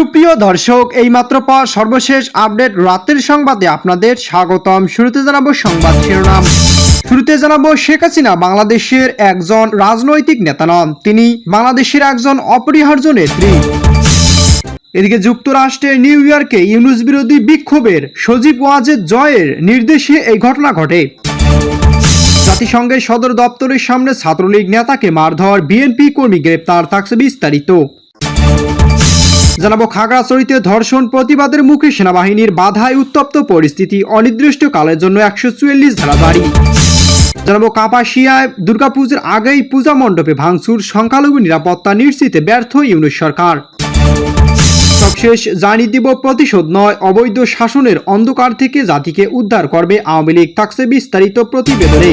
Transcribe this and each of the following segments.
সুপ্রিয় দর্শক, এইমাত্র পর সর্বশেষ আপডেট রাতের সংবাদে আপনাদের স্বাগতম। শুরুতে জানাব সংবাদ শিরোনাম। শুরুতে জানাব শেখ হাসিনা বাংলাদেশের একজন রাজনৈতিক নেতা নন, তিনি বাংলাদেশের একজন অপরিহার্য নেত্রী। এদিকে যুক্তরাষ্ট্রের নিউ ইয়র্কে ইউনুস বিরোধী বিক্ষোভের সজীব ওয়াজেদ জয়ের নির্দেশে এই ঘটনা ঘটে। জাতিসংঘের সদর দপ্তরের সামনে ছাত্রলীগ নেতাকে মারধর, বিএনপি কর্মী গ্রেপ্তার থাকছে বিস্তারিত। জানাব খাগড়াছড়িতে ধর্ষণ প্রতিবাদের মুখে সেনাবাহিনীর বাধায় উত্তপ্ত পরিস্থিতি, অনির্দিষ্টকালের জন্য একশো চুয়াল্লিশ ধারা জারি। জানাব কাপাসিয়ায় দুর্গাপুজোর আগেই পূজা মণ্ডপে ভাঙচুর, সংখ্যালঘু নিরাপত্তা নিশ্চিতে ব্যর্থ ইউনুস সরকার। সবশেষ জানিয়ে দিব, প্রতিশোধ নয়, অবৈধ শাসনের অন্ধকার থেকে জাতিকে উদ্ধার করবে আওয়ামী লীগ। থাকছে বিস্তারিত প্রতিবেদনে।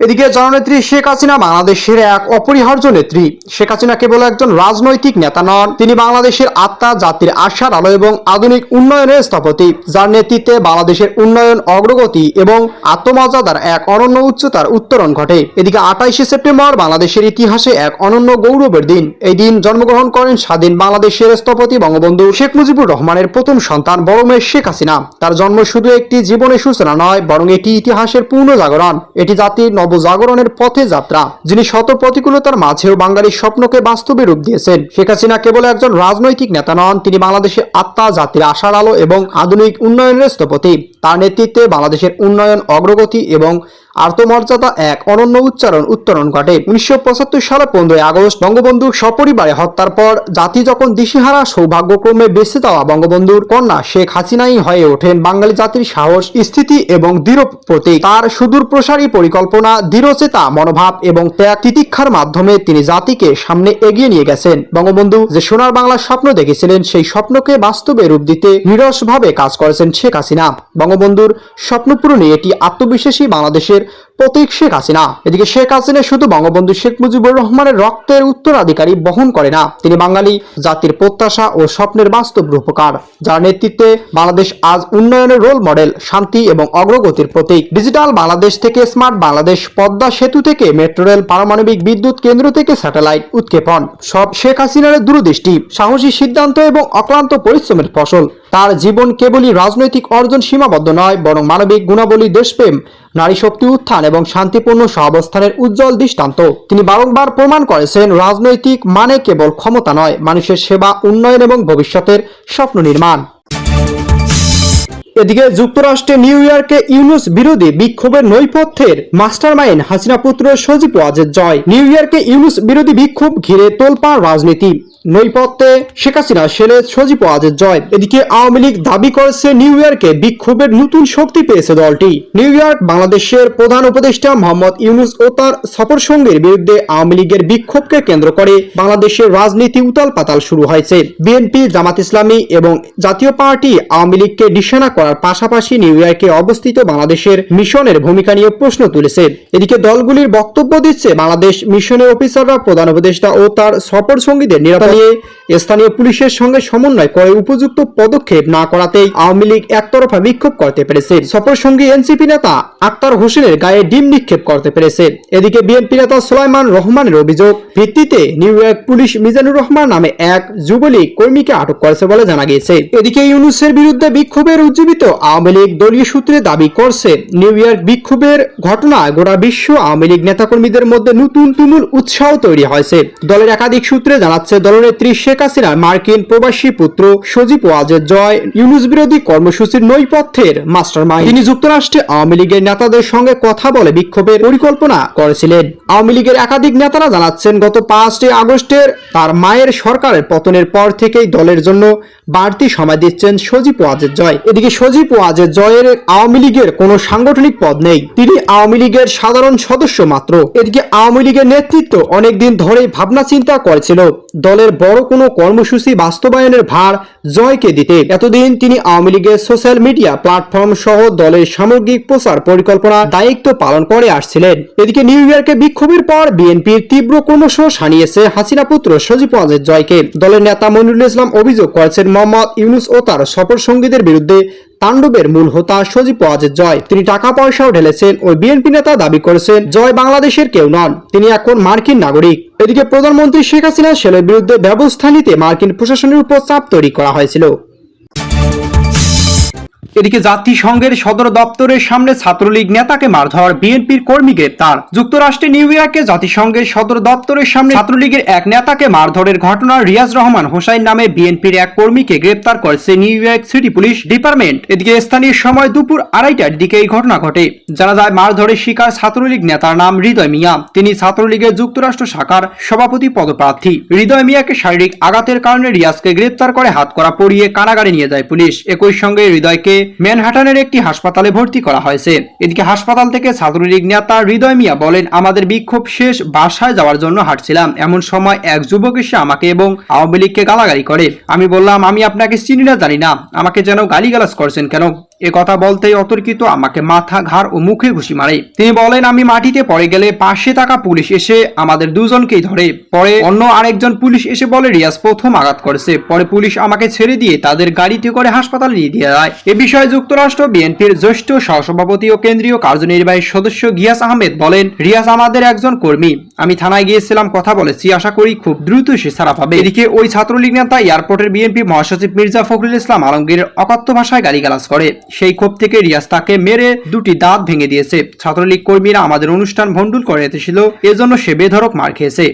এদিকে জননেত্রী শেখ হাসিনা বাংলাদেশের এক অপরিহার্য নেত্রী। শেখ হাসিনা কেবল একজন রাজনৈতিক নেতা নন, তিনি বাংলাদেশের আত্মা, জাতির আশার আলো এবং আধুনিক উন্নয়নের স্থপতি। যার নেতৃত্বে বাংলাদেশের উন্নয়ন অগ্রগতি এবং আত্মমর্যাদার এক অনন্য উচ্চতার উত্তরণ ঘটে। এদিকে আঠাইশে সেপ্টেম্বর বাংলাদেশের ইতিহাসে এক অনন্য গৌরবের দিন। এই দিন জন্মগ্রহণ করেন স্বাধীন বাংলাদেশের স্থপতি বঙ্গবন্ধু শেখ মুজিবুর রহমানের প্রথম সন্তান বড় মেয়ে শেখ হাসিনা। তার জন্ম শুধু একটি জীবনের সূচনা নয়, বরং এটি ইতিহাসের পূর্ণ জাগরণ। এটি জাতির নবজাগরণের পথে যাত্রা, যিনি শত প্রতিকূলতার মাঝেও বাঙালির স্বপ্নকে বাস্তবে রূপ দিয়েছেন। শেখ হাসিনা কেবল একজন রাজনৈতিক নেতা নন, তিনি বাংলাদেশের আত্মা, জাতির আশার আলো এবং আধুনিক উন্নয়নের স্থপতি। তার নেতৃত্বে বাংলাদেশের উন্নয়ন, অগ্রগতি এবং আর্তমর্যাদা এক অনন্য উচ্চারণ উত্তরণ ঘটে। উনিশশো সালে পনেরোই আগস্ট বঙ্গবন্ধু সপরিবারে হত্যার পর জাতি যখন দিশেহারা সৌভাগ্যক্রমে বেঁচে যাওয়া বঙ্গবন্ধুর কন্যা শেখ হাসিনাই হয়ে ওঠেন বাঙালি জাতির সাহস, স্থিতি এবং দৃঢ় প্রতীক। তার সুদূর প্রসারী পরিকল্পনা দৃঢ়চেতা মনোভাব এবং ত্যাগ তিতিক্ষার মাধ্যমে তিনি জাতিকে সামনে এগিয়ে নিয়ে গেছেন। বঙ্গবন্ধু যে সোনার বাংলার স্বপ্ন দেখেছিলেন, সেই স্বপ্নকে বাস্তবে রূপ দিতে নিরসভাবে কাজ করেছেন শেখ হাসিনা। বঙ্গবন্ধুর স্বপ্ন পূরণে এটি আত্মবিশ্বাসী বাংলাদেশের প্রতীক শেখ হাসিনা। এদিকে শেখ হাসিনা শুধু বঙ্গবন্ধু শেখ মুজিবুর রহমানের রক্তের উত্তরাধিকারী বহন করে না, তিনি বাঙালি জাতির প্রত্যাশা ও স্বপ্নের বাস্তব রূপকার, যার নেতৃত্বে বাংলাদেশ আজ উন্নয়নের রোল মডেল শান্তি এবং অগ্রগতির প্রতীক। ডিজিটাল বাংলাদেশ থেকে স্মার্ট বাংলাদেশ, পদ্মা সেতু থেকে মেট্রো রেল, পারমাণবিক বিদ্যুৎ কেন্দ্র থেকে স্যাটেলাইট উৎক্ষেপণ। সব শেখ হাসিনার দূরদৃষ্টি, সাহসী সিদ্ধান্ত এবং অক্লান্ত পরিশ্রমের ফসল। তার জীবন কেবলই রাজনৈতিক অর্জন সীমাবদ্ধ নয়, বরং মানবিক গুণাবলী, দেশপ্রেম নারী শক্তি উত্থান এবং শান্তিপূর্ণ সহাবস্থানের উজ্জ্বল দৃষ্টান্ত। তিনি বারংবার প্রমাণ করেছেন, রাজনৈতিক মানে কেবল ক্ষমতা নয়, মানুষের সেবা, উন্নয়ন এবং ভবিষ্যতের স্বপ্ন নির্মাণ। এদিকে যুক্তরাষ্ট্রে নিউ ইয়র্কে ইউনুস বিরোধী বিক্ষোভের নৈপথ্যের মাস্টারমাইন্ড হাসিনা পুত্র সজীব ওয়াজেদ জয়। নিউ ইয়র্কে ইউনুস বিরোধী বিক্ষোভ ঘিরে তোলপাড় রাজনীতি। নৈপথ্যে শেখ হাসিনা সেলে সজীব ওয়াজেদ জয়। এদিকে আওয়ামী লীগ দাবি করেছে নিউ ইয়র্কে বিক্ষোভের নতুন শক্তি পেয়েছে দলটি। নিউ ইয়র্ক বাংলাদেশের প্রধান উপদেষ্টা মোহাম্মদ ইউনুস ও তার সফর সঙ্গীর বিরুদ্ধে আওয়ামী লীগের বিক্ষোভকে কেন্দ্র করে বাংলাদেশের রাজনীতি উতাল পাতাল শুরু হয়েছে। বিএনপি, জামাত ইসলামী এবং জাতীয় পার্টি আওয়ামী লীগকে নিশানা করার পাশাপাশি নিউ ইয়র্কে অবস্থিত বাংলাদেশের মিশনের ভূমিকা নিয়ে প্রশ্ন তুলেছে। এদিকে দলগুলির বক্তব্য দিচ্ছে বাংলাদেশ মিশনের অফিসাররা, প্রধান উপদেষ্টা ও তার সফর সঙ্গীদের নিরাপত্তা নিয়ে স্থানীয় পুলিশের সঙ্গে সমন্বয় করে উপযুক্ত পদক্ষেপ না আওয়ামী লীগ একতরফা বিক্ষোভ করতে পেরেছে। সফর এনসিপি নেতা আক্তার হোসেনের গায়ে ডিম নিক্ষেপ করতে পেরেছে। এদিকে বিএনপি নেতা সোলাইমান রহমানের অভিযোগ, ভিত্তিতে New York police Mizanur Rahman নামে এক যুবলীগ কর্মীকে আটক করেছে বলে জানা গিয়েছে। এদিকে ইউনুসের বিরুদ্ধে বিক্ষোভের উজ্জীবিত আওয়ামী লীগ দলীয় সূত্রে দাবি করছে, নিউ ইয়র্ক বিক্ষোভের ঘটনায় গোটা বিশ্ব আওয়ামী লীগ নেতাকর্মীদের মধ্যে নতুন তুমুল উৎসাহ তৈরি হয়েছে। দলের একাধিক সূত্রে জানাচ্ছে দলনেত্রী শেখ হাসিনার মার্কিন প্রবাসী পুত্র সজীব ওয়াজেদ জয়, ইউনুস বিরোধী কর্মসূচির নৈপথ্যের মাস্টারমাইন্ড। তিনি যুক্তরাষ্ট্রে আওয়ামী লীগের নেতাদের সঙ্গে কথা বলে বিক্ষোভের পরিকল্পনা করেছিলেন। আওয়ামী লীগের একাধিক নেতারা জানাচ্ছেন, গত পাঁচই আগস্টের তার মায়ের সরকারের পতনের পর থেকেই দলের জন্য বাড়তি সময় দিচ্ছেন সজীব ওয়াজেদ জয়। এদিকে সজীব ওয়াজেদ জয়ের আওয়ামী লীগের কোনো সাংগঠনিক পদ নেই। তিনি আওয়ামী লীগের সাধারণ সদস্য মাত্র। এদিকে আওয়ামী লীগের নেতৃত্ব অনেকদিন ধরেই ভাবনা চিন্তা করেছিল। দলের বড় কোনো কর্মসূচি বাস্তবায়নের ভার জয়কে দিতে। এতদিন তিনি আওয়ামী লীগের সোশ্যাল মিডিয়া প্ল্যাটফর্ম সহ দলের সামগ্রিক প্রচার পরিকল্পনা দায়িত্ব পালন করে আসছিলেন। এদিকে নিউ ইয়র্কে বিক্ষোভের পর বিএনপির তীব্র ক্রমশ সানিয়েছে হাসিনা পুত্র সজীব ওয়াজেদ জয়কে। দলের নেতা মনিরুল ইসলাম অভিযোগ করেছেন, মোহাম্মদ ইউনুস ও তার সফর সঙ্গীদের বিরুদ্ধে তাণ্ডবের মূল হোতা সজীব ওয়াজের জয়। তিনি টাকা পয়সাও ঢেলেছেন ওই বিএনপি নেতা দাবি করেছেন, জয় বাংলাদেশের কেউ নন। তিনি এখন মার্কিন নাগরিক। এদিকে প্রধানমন্ত্রী শেখ হাসিনা সেলের বিরুদ্ধে ব্যবস্থা নিতে মার্কিন প্রশাসনের উপর চাপ তৈরি করা হয়েছিল। এদিকে জাতিসংঘের সদর দপ্তরের সামনে ছাত্রলীগ নেতাকে মারধর বিএনপির কর্মী গ্রেপ্তার। যুক্তরাষ্ট্রে নিউ ইয়র্কে জাতিসংঘের সদর দপ্তরের সামনে ছাত্রলীগের এক নেতাকে মারধরের ঘটনা রিয়াজ রহমান হোসাইন নামে বিএনপির এক কর্মীকে গ্রেপ্তার করেছে New York City police department. এদিকে স্থানীয় সময় দুপুর আড়াইটার দিকে এই ঘটনা ঘটে। জানা যায় মারধরের শিকার ছাত্রলীগ নেতার নাম হৃদয় মিয়া। তিনি ছাত্রলীগের যুক্তরাষ্ট্র শাখার সভাপতি পদপ্রার্থী। হৃদয় মিয়াকে শারীরিক আঘাতের কারণে রিয়াজকে গ্রেপ্তার করে হাত করা পরিয়ে কারাগারে নিয়ে যায় পুলিশ। একই সঙ্গে হৃদয়কে ম্যানহাটানের একটি হাসপাতালে ভর্তি করা হয়েছে। এদিকে হাসপাতাল থেকে ছাত্রলীগ নেতা হৃদয় মিয়া বলেন, আমাদের বিক্ষোভ শেষ, বাসায় যাওয়ার জন্য হাঁটছিলাম। এমন সময় এক যুবক এসে আমাকে এবং আওয়ামী লীগকে গালাগালি করে। আমি বললাম, আমি আপনাকে চিনি না, জানি না। আমাকে যেন গালিগালাজ করছেন কেন? এ কথা বলতেই অতর্কিত আমাকে মাথা, ঘাড় ও মুখে ঘুষি মারে। তিনি বলেন, আমি মাটিতে পড়ে গেলে পাশে থাকা পুলিশ এসে আমাদের দুজনকেই ধরে। পরে অন্য আরেকজন পুলিশ এসে বলে, রিয়াজ প্রথম আঘাত করেছে। পরে পুলিশ আমাকে ছেড়ে দিয়ে তাদের গাড়িতে করে হাসপাতালে নিয়ে দিয়ে যায়। এ বিষয়ে যুক্তরাষ্ট্র, বিএনপির জ্যেষ্ঠ সহসভাপতি ও কেন্দ্রীয় কার্যনির্বাহী সদস্য গিয়াস আহমেদ বলেন, রিয়াজ আমাদের একজন কর্মী। আমি থানায় গিয়েছিলাম, কথা বলেছি। আশা করি খুব দ্রুত সে ছাড়া পাবে। এদিকে ওই ছাত্রলীগ নেতা এয়ারপোর্টের বিএনপি মহাসচিব মির্জা ফখরুল ইসলাম আলমগীর অকথ্য ভাষায় গালিগালাজ করে। সেই ক্ষোভ থেকে রিয়াজ তাকে মেরে দুটি দাঁত ভেঙে দিয়েছে। ছাত্রলীগ কর্মীরা আমাদের অনুষ্ঠান ভণ্ডুল করে এসেছিল, এজন্য সে বেধরক মার খেয়েছে।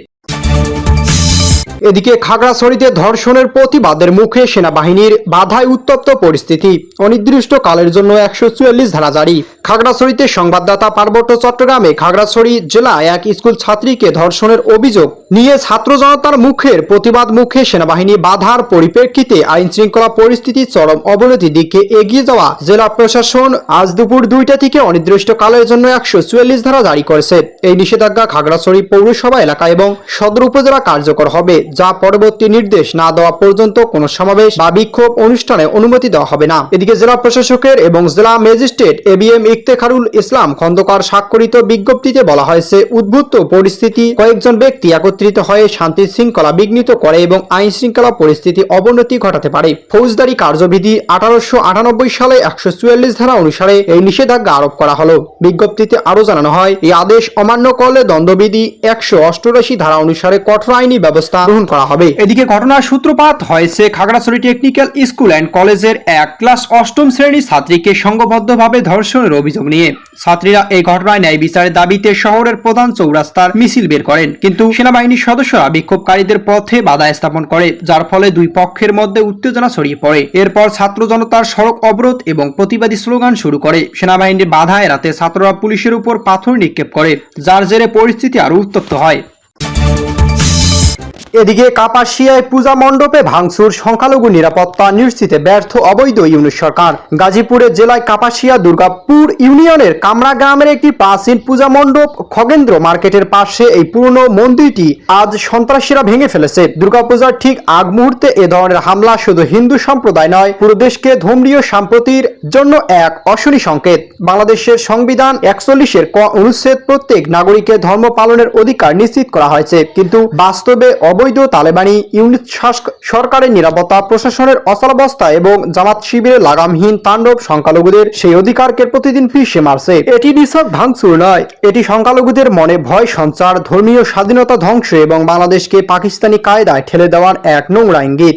এদিকে খাগড়াছড়িতে ধর্ষণের প্রতিবাদের মুখে সেনাবাহিনীর বাধায় উত্তপ্ত পরিস্থিতি। অনির্দিষ্টকালের জন্য একশো চুয়াল্লিশ ধারা জারি। খাগড়াছড়িতে সংবাদদাতা পার্বত্য চট্টগ্রামে খাগড়াছড়ি জেলা এক স্কুল ছাত্রীকে ধর্ষণের অভিযোগ নিয়ে ছাত্র জনতার মুখের প্রতিবাদ মুখে সেনাবাহিনী বাধার পরিপ্রেক্ষিতে আইন শৃঙ্খলা পরিস্থিতি চরম অবনতির দিকে এগিয়ে যাওয়া জেলা প্রশাসন আজ দুপুর দুইটা থেকে অনির্দিষ্টকালের জন্য একশো চুয়াল্লিশ ধারা জারি করেছে। এই নিষেধাজ্ঞা খাগড়াছড়ি পৌরসভা এলাকা এবং সদর উপজেলা কার্যকর হবে, যা পরবর্তী নির্দেশ না দেওয়া পর্যন্ত কোনো সমাবেশ বা বিক্ষোভ অনুষ্ঠানে অনুমতি দেওয়া হবে না। এদিকে জেলা প্রশাসকের এবং জেলা magistrate A B M Iftekharul Islam Khandakar স্বাক্ষরিত বিজ্ঞপ্তিতে বলা হয়েছে উদ্ভুত পরিস্থিতি, কয়েকজন ব্যক্তি একত্রিত হয়ে শান্তি শৃঙ্খলা বিঘ্নিত করে এবং আইন শৃঙ্খলা পরিস্থিতি অবনতি ঘটাতে পারে। ফৌজদারি কার্যবিধি আঠারোশো আটানব্বই সালে একশো চুয়াল্লিশ ধারা অনুসারে এই নিষেধাজ্ঞা আরোপ করা হলো। বিজ্ঞপ্তিতে আরও জানানো হয়, এই আদেশ অমান্য করলে দণ্ডবিধি একশো অষ্টআশি ধারা অনুসারে কঠোর আইনি ব্যবস্থা গ্রহণ করা হবে। এদিকে ঘটনার সূত্রপাত হয়েছে খাগড়াছড়ি টেকনিক্যাল স্কুল অ্যান্ড কলেজের এক ক্লাস অষ্টম শ্রেণির ছাত্রীকে সংঘবদ্ধভাবে ধর্ষণের অভিযোগ নিয়ে ছাত্রীরা এই ঘটনায় ন্যায় বিচারের দাবিতে শহরের প্রধান চৌরাস্তার মিছিল বের করেন। কিন্তু সেনাবাহিনীর সদস্যরা বিক্ষোভকারীদের পথে বাধা স্থাপন করে, যার ফলে দুই পক্ষের মধ্যে উত্তেজনা ছড়িয়ে পড়ে। এরপর ছাত্র জনতার সড়ক অবরোধ এবং প্রতিবাদী স্লোগান শুরু করে। সেনাবাহিনীর বাধা এড়াতে ছাত্ররা পুলিশের উপর পাথর নিক্ষেপ করে, যার জেরে পরিস্থিতি আরও উত্তপ্ত হয়। এদিকে কাপাসিয়ায় পূজা মণ্ডপে ভাঙচুর, সংখ্যালঘু নিরাপত্তা নিশ্চিতে ব্যর্থ অবৈধ ইউনিট সরকার। গাজীপুরের জেলায় কাপাসিয়া দুর্গাপুর ইউনিয়নের কামরা গ্রামের একটি প্রাচীন পূজা মণ্ডপ খগেন্দ্র মার্কেটের পাশে এই পুরনো মন্দিরটি আজ সন্ত্রাসীরা ভেঙে ফেলেছে। দুর্গাপূজার ঠিক আগ মুহূর্তে এ ধরনের হামলা শুধু হিন্দু সম্প্রদায় নয়, পুরো দেশকে ধর্মীয় সম্প্রতির জন্য এক অশনি সংকেত। বাংলাদেশের সংবিধান একচল্লিশের ক অনুচ্ছেদ প্রত্যেক নাগরিকের ধর্ম পালনের অধিকার নিশ্চিত করা হয়েছে। কিন্তু বাস্তবে অবৈধ তালেবানি ইউনিট সরকারের নিরাপত্তা, প্রশাসনের অচলাবস্থা এবং জামাত শিবিরের লাগামহীন তাণ্ডব সংখ্যালঘুদের সেই অধিকারকে প্রতিদিন পিছিয়ে মারছে। এটি নিছক ভাঙচুর নয়। এটি সংখ্যালঘুদের মনে ভয়, সঞ্চার, ধর্মীয় স্বাধীনতা ধ্বংস এবং বাংলাদেশকে পাকিস্তানি কায়দায় ঠেলে দেওয়ার এক নোংরা ইঙ্গিত।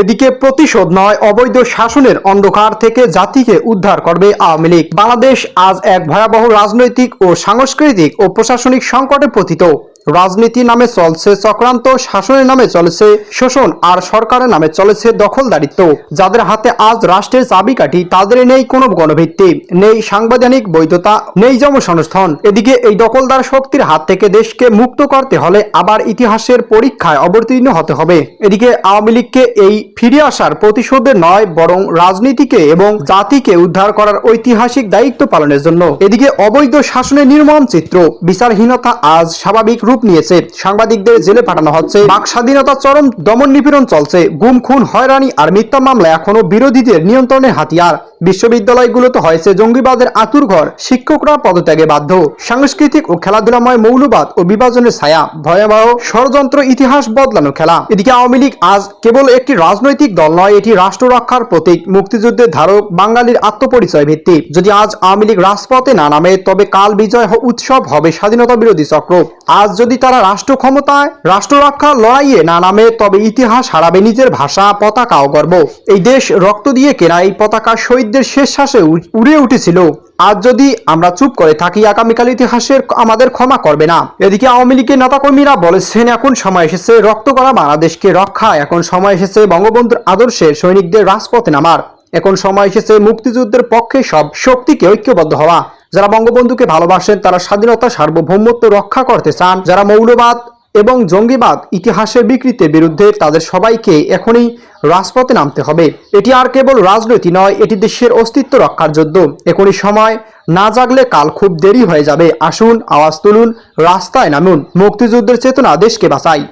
এদিকে প্রতিশোধ নয়, অবৈধ শাসনের অন্ধকার থেকে জাতিকে উদ্ধার করবে আওয়ামী লীগ। বাংলাদেশ আজ এক ভয়াবহ রাজনৈতিক ও সাংস্কৃতিক ও প্রশাসনিক সংকটে পতিত। রাজনীতি নামে চলছে চক্রান্ত, শাসনের নামে চলেছে শোষণ, আর সরকারের নামে চলেছে দখলদারিত্ব। যাদের হাতে আজ রাষ্ট্রের চাবিকাঠি তাদের নেই কোনো গণভিত্তি, নেই সাংবিধানিক বৈধতা, নেই জনসংস্থান। এদিকে এই দখলদার শক্তির হাত থেকে দেশকে মুক্ত করতে হলে আবার ইতিহাসের পরীক্ষায় অবতীর্ণ হতে হবে। এদিকে আওয়ামী লীগকে এই ফিরে আসার প্রতিশোধে নয়, বরং রাজনীতিকে এবং জাতিকে উদ্ধার করার ঐতিহাসিক দায়িত্ব পালনের জন্য। এদিকে অবৈধ শাসনের নির্মম চিত্র, বিচারহীনতা আজ স্বাভাবিক রূপ রূপ নিয়েছে। সাংবাদিকদের জেলে পাঠানো হচ্ছে। বাক স্বাধীনতা চরম দমন নিপীড়ন চলছে। গুম, খুন, হয়রানি আর মিথ্যা মামলা এখনও বিরোধীদের নিয়ন্ত্রণের হাতিয়ার। বিশ্ববিদ্যালয়গুলোতে হয়েছে জঙ্গিবাদের আতুর ঘর। শিক্ষকরা পদত্যাগে বাধ্য। সাংস্কৃতিক ও খেলাধুলাময় মৌলবাদ ও বিভাজনের ছায়া। ভয়াবহ ষড়যন্ত্র ইতিহাস বদলানো খেলা। এদিকে আওয়ামী লীগ আজ কেবল একটি রাজনৈতিক দল নয়, এটি রাষ্ট্র রক্ষার প্রতীক। মুক্তিযুদ্ধের ধারক বাঙালির আত্মপরিচয় ভিত্তি যদি আজ আওয়ামী লীগ রাজপথে না নামে, তবে কাল বিজয় উৎসব হবে স্বাধীনতা বিরোধী চক্র। আজ যদি তারা রাষ্ট্র ক্ষমতায় রাষ্ট্র রক্ষার লড়াইয়ে না নামে, তবে ইতিহাস হারাবে নিজের ভাষা, পতাকা ও গর্ব। এই দেশ রক্ত দিয়ে কেনা এই পতাকা শহীদদের শেষ শ্বাসে উড়ে উঠেছিল। আজ যদি আমরা চুপ করে থাকি, আগামীকাল ইতিহাসের আমাদের ক্ষমা করবে না। এদিকে আওয়ামী লীগের নেতাকর্মীরা বলেছেন, এখন সময় এসেছে রক্ত করা বাংলাদেশকে রক্ষা। এখন সময় এসেছে বঙ্গবন্ধুর আদর্শের সৈনিকদের রাজপথে নামার। এখন সময় এসেছে মুক্তিযুদ্ধের পক্ষে সব শক্তিকে ঐক্যবদ্ধ হওয়া। যারা বঙ্গবন্ধুকে ভালোবাসেন, তারা স্বাধীনতা, সার্বভৌমত্ব রক্ষা করতে চান। যারা মৌলবাদ এবং জঙ্গিবাদ ইতিহাসের বিকৃতির বিরুদ্ধে, তাদের সবাইকে এখনই রাজপথে নামতে হবে। এটি আর কেবল রাজনীতি নয়, এটি দেশের অস্তিত্ব রক্ষার যুদ্ধ। এখনই সময়, না জাগলে কাল খুব দেরি হয়ে যাবে। আসুন, আওয়াজ তুলুন, রাস্তায় নামুন। মুক্তিযুদ্ধের চেতনা দেশকে বাঁচাই।